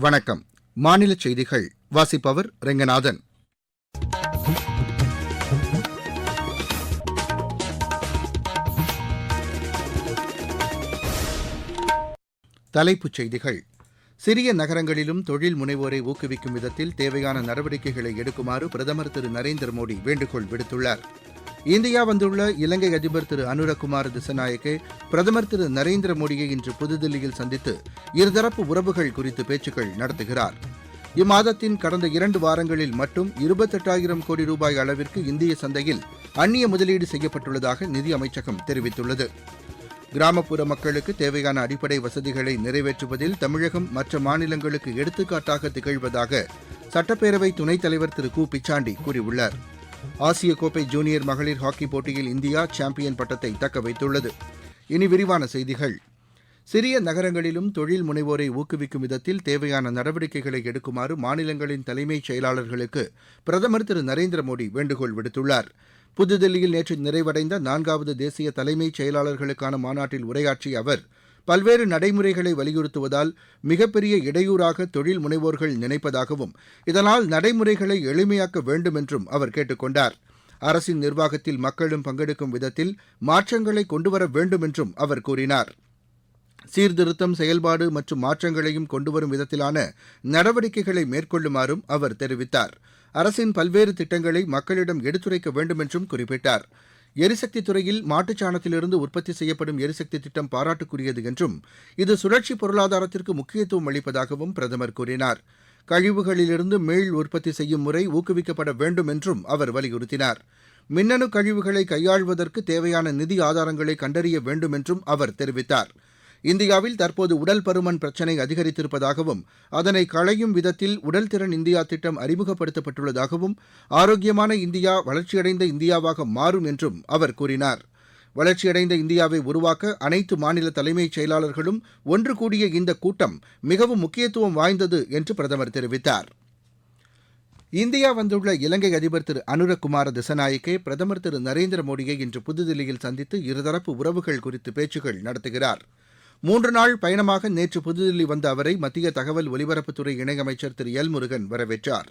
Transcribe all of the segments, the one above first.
வணக்கம். மாநில செய்திகள். வாசிப்பவர் ரெங்கநாதன். தலைப்புச் செய்திகள். சிறிய நகரங்களிலும் தொழில் முனைவோரை ஊக்குவிக்கும் விதத்தில் தேவையான நடவடிக்கைகளை எடுக்குமாறு பிரதமர் திரு நரேந்திர மோடி வேண்டுகோள் விடுத்துள்ளார். இந்தியா வந்துள்ள இலங்கை அதிபர் திரு அனுரகுமார் திசநாயக்கே பிரதமர் திரு நரேந்திர மோடியை இன்று புதுதில்லியில் சந்தித்து இருதரப்பு உறவுகள் குறித்து பேச்சுக்கள் நடத்துகிறார். இம்மாதத்தின் கடந்த இரண்டு வாரங்களில் மட்டும் இருபத்தெட்டாயிரம் கோடி ரூபாய் அளவிற்கு இந்திய சந்தையில் அந்நிய முதலீடு செய்யப்பட்டுள்ளதாக நிதி அமைச்சகம் தெரிவித்துள்ளது. கிராமப்புற மக்களுக்கு தேவையான அடிப்படை வசதிகளை நிறைவேற்றுவதில் தமிழகம் மற்ற மாநிலங்களுக்கு எடுத்துக்காட்டாக திகழ்வதாக சட்டப்பேரவை துணைத் தலைவர் திரு கு. பிச்சாண்டி கூறியுள்ளார். ஆசிய கோப்பை ஜூனியர் மகளிர் ஹாக்கி போட்டியில் இந்தியா சாம்பியன் பட்டத்தை தக்க வைத்துள்ளது. இனி விரிவான செய்திகள். சிறிய நகரங்களிலும் தொழில் முனைவோரை ஊக்குவிக்கும் விதத்தில் தேவையான நடவடிக்கைகளை எடுக்குமாறு மாநிலங்களின் தலைமைச் செயலாளர்களுக்கு பிரதமர் திரு நரேந்திர மோடி வேண்டுகோள் விடுத்துள்ளார். புதுதில்லியில் நேற்று நிறைவடைந்த நான்காவது தேசிய தலைமைச் செயலாளர்களுக்கான மாநாட்டில் உரையாற்றிய அவர் பல்வேறு நடைமுறைகளை வலியுறுத்துவதால் மிகப்பெரிய இடையூறாக தொழில் முனைவோர்கள் நினைப்பதாகவும் இதனால் நடைமுறைகளை எளிமையாக்க வேண்டும் என்றும் அவர் கேட்டுக் கொண்டார் அரசின் நிர்வாகத்தில் மக்களும் பங்கெடுக்கும் விதத்தில் மாற்றங்களை கொண்டுவர வேண்டும் என்றும் அவர் கூறினார். சீர்திருத்தம் செயல்பாடு மற்றும் மாற்றங்களையும் கொண்டுவரும் விதத்திலான நடவடிக்கைகளை மேற்கொள்ளுமாறும் அவர் தெரிவித்தார். அரசின் பல்வேறு திட்டங்களை மக்களிடம் எடுத்துரைக்க வேண்டும் என்றும் குறிப்பிட்டார். எரிசக்தி துறையில் மாட்டுச்சாணத்திலிருந்து உற்பத்தி செய்யப்படும் எரிசக்தி திட்டம் பாராட்டுக்குரியது என்றும் இது சுழற்சி பொருளாதாரத்திற்கு முக்கியத்துவம் அளிப்பதாகவும் பிரதமர் கூறினார். கழிவுகளிலிருந்து மீள் உற்பத்தி செய்யும் முறை ஊக்குவிக்கப்பட வேண்டும் என்றும் அவர் வலியுறுத்தினார். மின்னணு கழிவுகளை கையாள்வதற்கு தேவையான நிதி ஆதாரங்களை கண்டறிய வேண்டும் என்றும் அவர் தெரிவித்தார். இந்தியாவில் தற்போது உடல் பருமன் பிரச்சினை அதிகரித்திருப்பதாகவும் அதனை களையும் விதத்தில் உடல் திறன் இந்தியா திட்டம் அறிமுகப்படுத்தப்பட்டுள்ளதாகவும் ஆரோக்கியமான இந்தியா வளர்ச்சியடைந்த இந்தியாவாக மாறும் என்றும் அவர் கூறினார். வளர்ச்சியடைந்த இந்தியாவை உருவாக்க அனைத்து மாநில தலைமைச் செயலாளர்களும் ஒன்று கூடிய இந்த கூட்டம் மிகவும் முக்கியத்துவம் வாய்ந்தது என்று பிரதமர் தெரிவித்தார். இந்தியா வந்துள்ள இலங்கை அதிபர் திரு அனுரகுமார திசநாயக்கே பிரதமர் திரு நரேந்திர மோடியை இன்று புதுதில்லியில் சந்தித்து இருதரப்பு உறவுகள் குறித்து பேச்சுகள் நடத்துகிறார். மூன்று நாள் பயணமாக நேற்று புதுதில்லி வந்த அவரை மத்திய தகவல் ஒலிபரப்புத்துறை இணையமைச்சர் திரு எல் முருகன் வரவேற்றார்.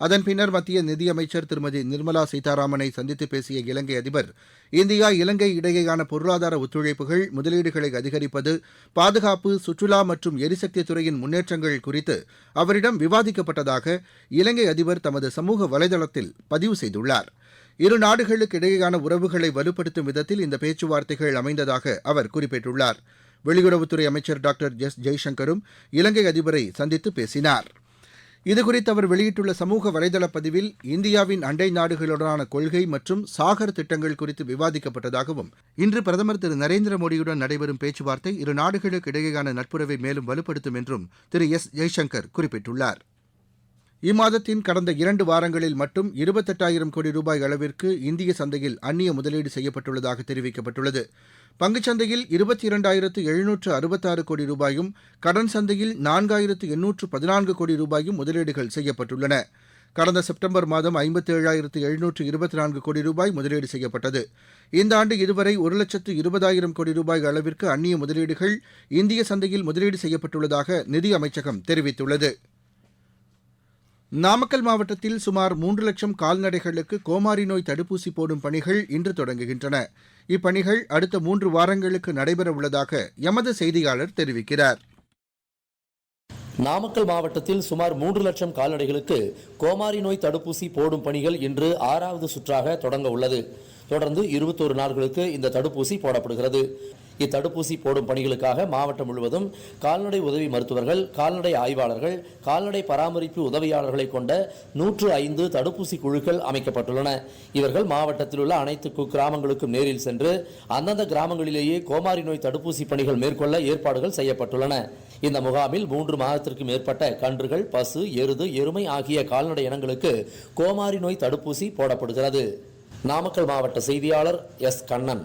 அதன் பின்னர் மத்திய நிதியமைச்சர் திருமதி நிர்மலா சீதாராமனை சந்தித்து பேசிய இலங்கை அதிபர் இந்தியா இலங்கை இடையேயான பொருளாதார ஒத்துழைப்புகள் முதலீடுகளை அதிகரிப்பது பாதுகாப்பு சுற்றுலா மற்றும் எரிசக்தி துறையின் முன்னேற்றங்கள் குறித்து அவரிடம் விவாதிக்கப்பட்டதாக இலங்கை அதிபர் தமது சமூக வலைதளத்தில் பதிவு செய்துள்ளார். இரு நாடுகளுக்கு இடையேயான உறவுகளை வலுப்படுத்தும் விதத்தில் இந்த பேச்சுவார்த்தைகள் அமைந்ததாக அவர் குறிப்பிட்டுள்ளார். வெளியுறவுத்துறை அமைச்சர் டாக்டர் எஸ் ஜெய்சங்கரும் இலங்கை அதிபரை சந்தித்து பேசினார். இதுகுறித்து அவர் வெளியிட்டுள்ள சமூக வலைதள பதிவில் இந்தியாவின் அண்டை நாடுகளுடனான கொள்கை மற்றும் சாகர் திட்டங்கள் குறித்து விவாதிக்கப்பட்டதாகவும் இன்று பிரதமர் திரு நரேந்திர மோடியுடன் நடைபெறும் பேச்சுவார்த்தை இரு நாடுகளுக்கு இடையேயான நட்புறவை மேலும் வலுப்படுத்தும் என்றும் திரு எஸ் ஜெய்சங்கர் குறிப்பிட்டுள்ளார். இம்மாதத்தின் கடந்த இரண்டு வாரங்களில் மட்டும் இருபத்தெட்டாயிரம் கோடி ரூபாய் அளவிற்கு இந்திய சந்தையில் அந்நிய முதலீடு செய்யப்பட்டுள்ளதாக தெரிவிக்கப்பட்டுள்ளது. பங்குச் சந்தையில் இருபத்தி இரண்டாயிரத்து எழுநூற்று அறுபத்தாறு கோடி ரூபாயும் கடன் சந்தையில் நான்காயிரத்து எண்ணூற்று பதினான்கு கோடி ரூபாயும் முதலீடுகள் செய்யப்பட்டுள்ளன. கடந்த செப்டம்பர் மாதம் ஐம்பத்தி ஏழாயிரத்து எழுநூற்று இருபத்தி நான்கு கோடி ரூபாய் முதலீடு செய்யப்பட்டது. இந்த ஆண்டு இதுவரை ஒரு லட்சத்து இருபதாயிரம் கோடி ரூபாய் அளவிற்கு அந்நிய முதலீடுகள் இந்திய சந்தையில் முதலீடு செய்யப்பட்டுள்ளதாக நிதி அமைச்சகம் தெரிவித்துள்ளது. நாமக்கல் மாவட்டத்தில் சுமார் மூன்று லட்சம் கால்நடைகளுக்கு கோமாரி நோய் தடுப்பூசி போடும் பணிகள் இன்று தொடங்குகின்றன. இப்பணிகள் அடுத்த மூன்று வாரங்களுக்கு நடைபெற உள்ளதாக எமது செய்தியாளர் தெரிவிக்கிறார். நாமக்கல் மாவட்டத்தில் சுமார் மூன்று லட்சம் கால்நடைகளுக்கு கோமாரி நோய் தடுப்பூசி போடும் பணிகள் இன்று ஆறாவது சுற்றாக தொடங்க உள்ளது. தொடர்ந்து இருபத்தோரு நாட்களுக்கு இந்த தடுப்பூசி போடப்படுகிறது. இத்தடுப்பூசி போடும் பணிகளுக்காக மாவட்டம் முழுவதும் கால்நடை உதவி மருத்துவர்கள் கால்நடை ஆய்வாளர்கள் கால்நடை பராமரிப்பு உதவியாளர்களை கொண்ட நூற்று ஐந்து தடுப்பூசி குழுக்கள் அமைக்கப்பட்டுள்ளன. இவர்கள் மாவட்டத்தில் உள்ள அனைத்து குக்கிராமங்களுக்கும் நேரில் சென்று அந்தந்த கிராமங்களிலேயே கோமாரி நோய் தடுப்பூசி பணிகள் மேற்கொள்ள ஏற்பாடுகள் செய்யப்பட்டுள்ளன. இந்த முகாமில் மூன்று மாதத்திற்கு மேற்பட்ட கன்றுகள் பசு எருது எருமை ஆகிய கால்நடை இனங்களுக்கு கோமாரி நோய் தடுப்பூசி போடப்படுகிறது. நாமக்கல் மாவட்ட செய்தியாளர் எஸ். கண்ணன்.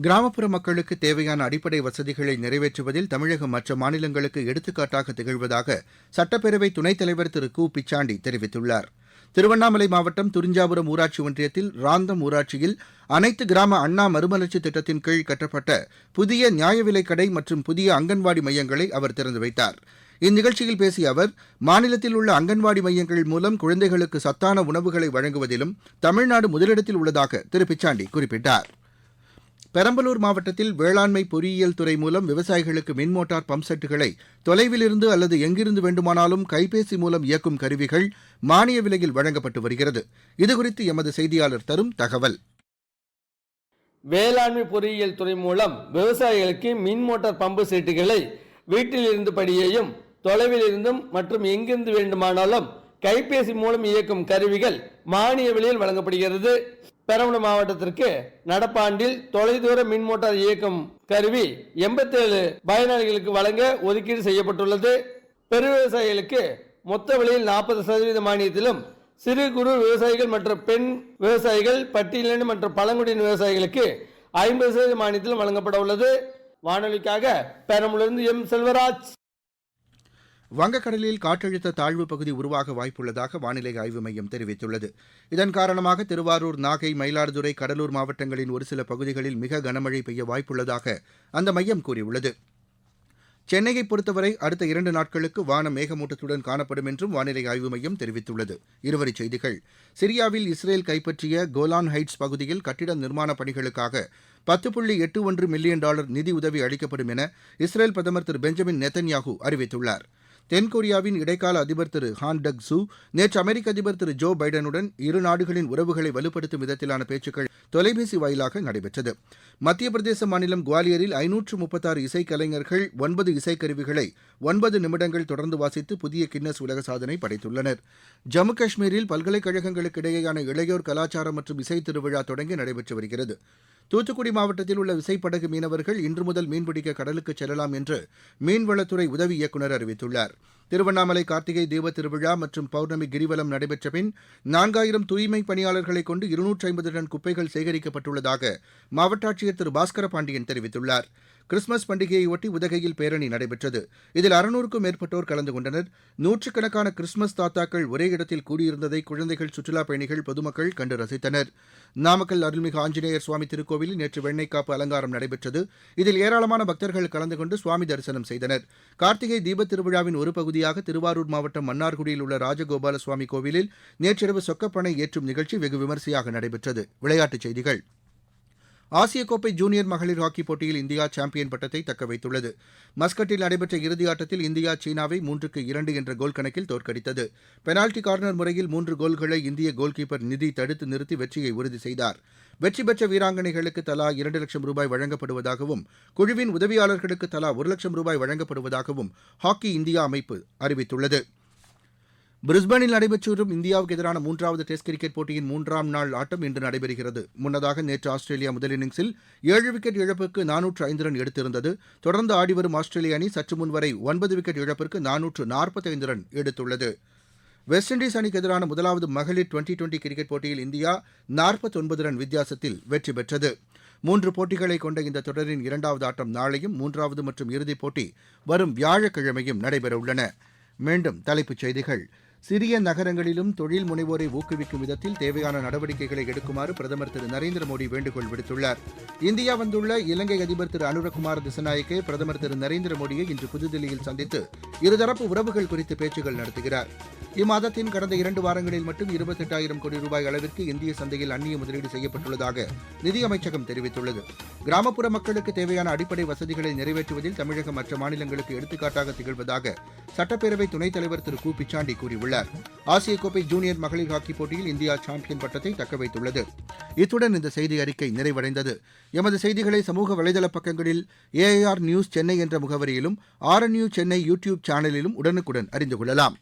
கிராமப்புற மக்களுக்கு தேவையான அடிப்படை வசதிகளை நிறைவேற்றுவதில் தமிழகம் மற்ற மாநிலங்களுக்கு எடுத்துக்காட்டாக திகழ்வதாக சட்டப்பேரவை துணைத் தலைவர் திரு. கு. பிச்சாண்டி தெரிவித்துள்ளார். திருவண்ணாமலை மாவட்டம் துரிஞ்சாபுரம் ஊராட்சி ஒன்றியத்தில் ராந்தம் ஊராட்சியில் அனைத்து கிராம அண்ணா மறுமலர்ச்சி திட்டத்தின் கீழ் கட்டப்பட்ட புதிய நியாய விலைக் கடை மற்றும் புதிய அங்கன்வாடி மையங்களை அவர் திறந்து வைத்தார். இந்நிகழ்ச்சியில் பேசிய அவர் மாநிலத்தில் உள்ள அங்கன்வாடி மையங்கள் மூலம் குழந்தைகளுக்கு சத்தான உணவுகளை வழங்குவதிலும் தமிழ்நாடு முதலிடத்தில் உள்ளதாக திரு. பிச்சாண்டி குறிப்பிட்டார். பெரம்பலூர் மாவட்டத்தில் வேளாண்மை பொறியியல் துறை மூலம் விவசாயிகளுக்கு மின் மோட்டார் பம்ப் செட்டுகளை தொலைவிலிருந்து அல்லது எங்கிருந்து வேண்டுமானாலும் கைபேசி மூலம் இயக்கும் கருவிகள் மானிய விலையில் வழங்கப்பட்டு வருகிறது. இதுகுறித்து எமது செய்தியாளர் தரும் தகவல். வேளாண்மை பொறியியல் துறை மூலம் விவசாயிகளுக்கு மின் மோட்டார் பம்பு செட்டுகளை வீட்டில் இருந்தபடியேயும் தொலைவில் இருந்தும் மற்றும் எங்கிருந்து வேண்டுமானாலும் கைபேசி மூலம் இயக்கும் கருவிகள் மானிய விலையில் வழங்கப்படுகிறது. பெரம்பலூர் மாவட்டத்திற்கு நடப்பாண்டில் தொலைதூர மின் மோட்டார் இயக்கும் கருவி எண்பத்தேழு பயனாளிகளுக்கு வழங்க ஒதுக்கீடு செய்யப்பட்டுள்ளது. பெரு விவசாயிகளுக்கு மொத்த விலையில் நாற்பது சதவீத மானியத்திலும் சிறு குறு விவசாயிகள் மற்றும் பெண் விவசாயிகள் பட்டியலின மற்றும் பழங்குடியின விவசாயிகளுக்கு ஐம்பது சதவீத மானியத்திலும் வழங்கப்பட உள்ளது. வானொலிக்காக பெரம்பலூரிலிருந்து எம் செல்வராஜ். வங்கக்கடலில் காற்றழுத்த தாழ்வு பகுதி உருவாக வாய்ப்புள்ளதாக வானிலை ஆய்வு மையம் தெரிவித்துள்ளது. இதன் காரணமாக திருவாரூர் நாகை மயிலாடுதுறை கடலூர் மாவட்டங்களின் ஒருசில பகுதிகளில் மிக கனமழை பெய்ய வாய்ப்புள்ளதாக அந்த மையம் கூறியுள்ளது. சென்னையை பொறுத்தவரை அடுத்த இரண்டு நாட்களுக்கு வானம் மேகமூட்டத்துடன் காணப்படும் என்றும் வானிலை ஆய்வு மையம் தெரிவித்துள்ளது. இருவரிச் செய்திகள். சிரியாவில் இஸ்ரேல் கைப்பற்றிய கோலான் ஹைட்ஸ் பகுதியில் கட்டிட நிர்மாணப் பணிகளுக்காக பத்து புள்ளி எட்டு ஒன்று மில்லியன் டாலர் நிதி உதவி அளிக்கப்படும் என இஸ்ரேல் பிரதமர் திரு பெஞ்சமின் நெத்தன்யாகு அறிவித்துள்ளார். தென்கொரியாவின் இடைக்கால அதிபர் திரு ஹான் டக் சூ நேற்று அமெரிக்க அதிபர் திரு ஜோ பைடனுடன் இரு நாடுகளின் உறவுகளை வலுப்படுத்தும் விதத்திலான பேச்சுக்கள் தொலைபேசி வாயிலாக நடைபெற்றது. மத்திய பிரதேச மாநிலம் குவாலியரில் ஐநூற்று முப்பத்தாறு இசைக்கலைஞர்கள் ஒன்பது இசைக்கருவிகளை ஒன்பது நிமிடங்கள் தொடர்ந்து வாசித்து புதிய கின்னஸ் உலக சாதனை படைத்துள்ளனர். ஜம்மு காஷ்மீரில் பல்கலைக்கழகங்களுக்கு இடையேயான இளையோர் கலாச்சாரம் மற்றும் இசை திருவிழா தொடங்கி நடைபெற்று வருகிறது. தூத்துக்குடி மாவட்டத்தில் உள்ள விசைப்படகு மீனவர்கள் இன்று முதல் மீன்பிடிக்க கடலுக்கு செல்லலாம் என்று மீன்வளத்துறை உதவி இயக்குநர் அறிவித்துள்ளார். திருவண்ணாமலை கார்த்திகை தீப திருவிழா மற்றும் பௌர்ணமி கிரிவலம் நடைபெற்ற பின் நான்காயிரம் தூய்மை பணியாளர்களை கொண்டு இருநூற்றி ஐம்பது டன் குப்பைகள் சேகரிக்கப்பட்டுள்ளதாக மாவட்ட ஆட்சியர் திரு பாஸ்கர பாண்டியன் தெரிவித்துள்ளார். கிறிஸ்துமஸ் பண்டிகையையொட்டி உதகையில் பேரணி நடைபெற்றது. இதில் அறுநூறுக்கும் மேற்பட்டோர் கலந்து கொண்டனர். நூற்றுக்கணக்கான கிறிஸ்துமஸ் தாத்தாக்கள் ஒரே இடத்தில் கூடியிருந்ததை குழந்தைகள் சுற்றுலாப் பயணிகள் பொதுமக்கள் கண்டு ரசித்தனர். நாமக்கல் அருள்மிகு ஆஞ்சநேயர் சுவாமி திருக்கோவிலில் நேற்று வெண்ணைக்காப்பு அலங்காரம் நடைபெற்றது. இதில் ஏராளமான பக்தர்கள் கலந்து கொண்டு சுவாமி தரிசனம் செய்தனர். கார்த்திகை தீபத் திருவிழாவின் ஒரு பகுதியாக திருவாரூர் மாவட்டம் மன்னார்குடியில் உள்ள ராஜகோபால சுவாமி கோவிலில் நேற்றிரவு சொக்கப்பனை ஏற்றும் நிகழ்ச்சி வெகு விமரிசையாக நடைபெற்றது. விளையாட்டுச் செய்திகள். ஆசிய கோப்பை ஜூனியர் மகளிர் ஹாக்கி போட்டியில் இந்தியா சாம்பியன் பட்டத்தை தக்க வைத்துள்ளது. மஸ்கட்டில் நடைபெற்ற இறுதி ஆட்டத்தில் இந்தியா சீனாவை மூன்றுக்கு இரண்டு என்ற கோல் கணக்கில் தோற்கடித்தது. பெனால்டி கார்னர் முறையில் மூன்று கோல்களை இந்திய கோல்கீப்பர் நிதி தடுத்து நிறுத்தி வெற்றியை உறுதி செய்தார். வெற்றி பெற்ற வீராங்கனைகளுக்கு தலா இரண்டு லட்சம் ரூபாய் வழங்கப்படுவதாகவும் குழுவின் உதவியாளர்களுக்கு தலா ஒரு லட்சம் ரூபாய் வழங்கப்படுவதாகவும் ஹாக்கி இந்தியா அமைப்பு அறிவித்துள்ளது. பிரிஸ்பனில் நடைபெற்று வரும் இந்தியாவுக்கு எதிரான மூன்றாவது டெஸ்ட் கிரிக்கெட் போட்டியின் மூன்றாம் நாள் ஆட்டம் இன்று நடைபெறுகிறது. முன்னதாக நேற்று ஆஸ்திரேலியா முதல் இன்னிங்ஸில் ஏழு விக்கெட் இழப்புக்கு நானூற்று ஐந்து ரன் எடுத்திருந்தது. தொடர்ந்து ஆடிவரும் ஆஸ்திரேலிய அணி சற்று முன் வரை ஒன்பது விக்கெட் இழப்பிற்கு நானூற்று நாற்பத்தைந்து ரன் எடுத்துள்ளது. வெஸ்ட் இண்டீஸ் அணிக்கு எதிரான முதலாவது மகளிர் டுவெண்டி டுவெண்டி கிரிக்கெட் போட்டியில் இந்தியா நாற்பத்தொன்பது ரன் வித்தியாசத்தில் வெற்றி பெற்றது. மூன்று போட்டிகளை கொண்ட இந்த தொடரின் இரண்டாவது ஆட்டம் நாளையும் மூன்றாவது மற்றும் இறுதிப் போட்டி வரும் வியாழக்கிழமையும் நடைபெறவுள்ளன. மீண்டும் தலைப்புச் செய்திகள். சிறிய நகரங்களிலும் தொழில் முனைவோரை ஊக்குவிக்கும் விதத்தில் தேவையான நடவடிக்கைகளை எடுக்குமாறு பிரதமர் திரு நரேந்திர மோடி வேண்டுகோள் விடுத்துள்ளார். இந்தியா வந்துள்ள இலங்கை அதிபர் திரு அனுரகுமார் திசநாயக்கே பிரதமர் திரு நரேந்திர மோடியை இன்று புதுதில்லியில் சந்தித்து இருதரப்பு உறவுகள் குறித்து பேச்சுகள் நடத்துகிறார். இம்மாதத்தின் கடந்த இரண்டு வாரங்களில் மட்டும் இருபத்தெட்டாயிரம் கோடி ரூபாய் அளவிற்கு இந்திய சந்தையில் அந்நிய முதலீடு செய்யப்பட்டுள்ளதாக நிதியமைச்சகம் தெரிவித்துள்ளது. கிராமப்புற மக்களுக்கு தேவையான அடிப்படை வசதிகளை நிறைவேற்றுவதில் தமிழகம் மற்ற மாநிலங்களுக்கு எடுத்துக்காட்டாக திகழ்வதாக சட்டப்பேரவை துணைத் தலைவர் திரு கு. பிச்சாண்டி கூறியுள்ளார். ஆசிய கோப்பை ஜூனியர் மகளிர் ஹாக்கி போட்டியில் இந்தியா சாம்பியன் பட்டத்தை தக்கவைத்துள்ளது இத்துடன் இந்த செய்தி அறிக்கை நிறைவடைந்தது. எமது செய்திகளை சமூக வலைதள பக்கங்களில் ஏஐஆர் நியூஸ் சென்னை என்ற முகவரியிலும் ஆர்என்யூ சென்னை யூடியூப் சேனலிலும் உடனுக்குடன் அறிந்து கொள்ளலாம்.